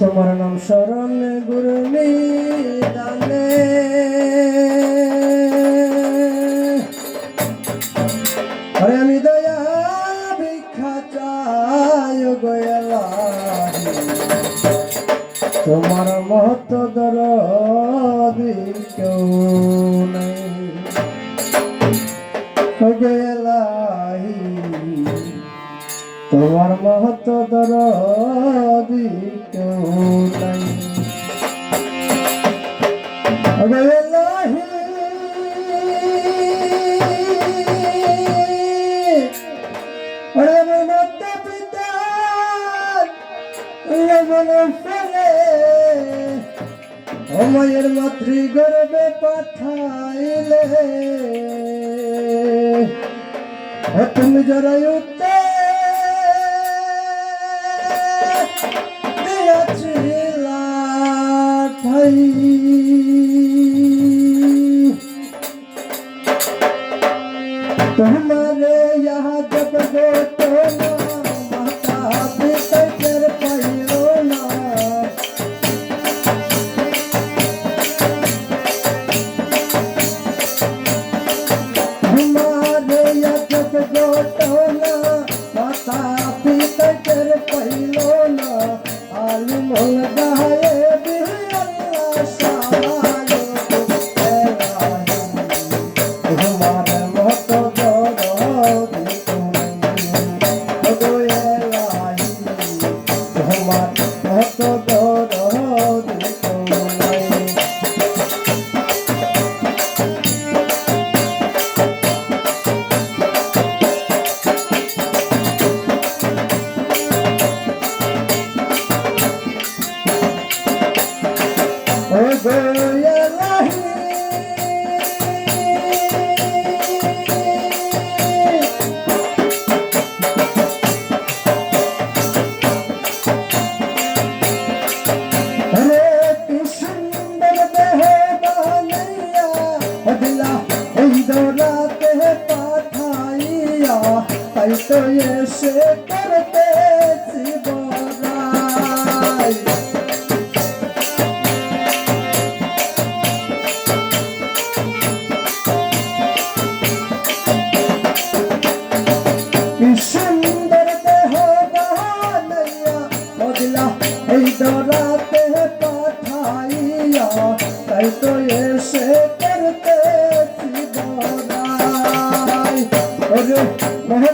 তোমার নাম স্মরণ গুরু দানে আরে আমি দায় অময়ের মাতৃ গর্বে পাঠাইলে। তুমি জরায়ুতে দিয়াছি লাঠাই Hey, তাই তো এসে করতেছি বড়াই সুন্দর দেহ বহানাইয়া বদলা এই দরাতে পাঠাইয়া তাই তো এসে করতেছি বড়াই ওরে মহে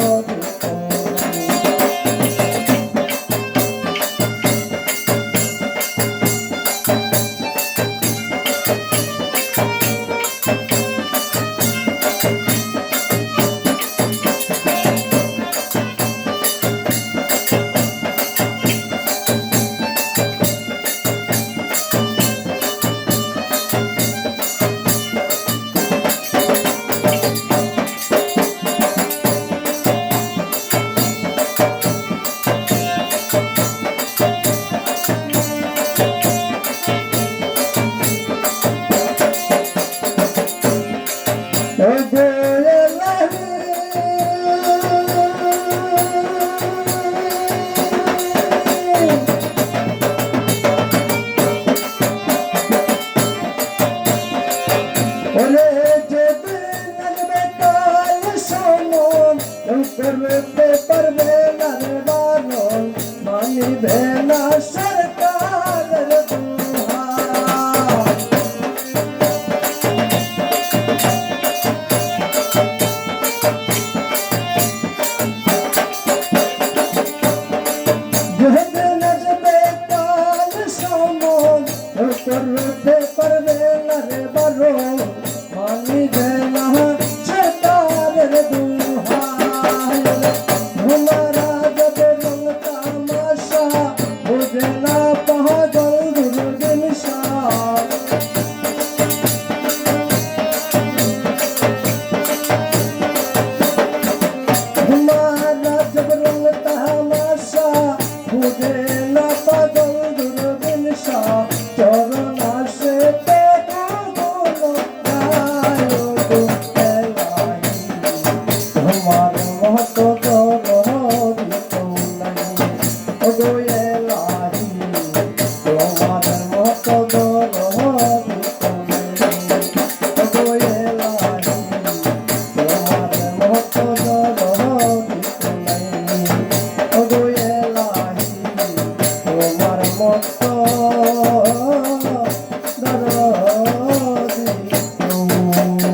Lord.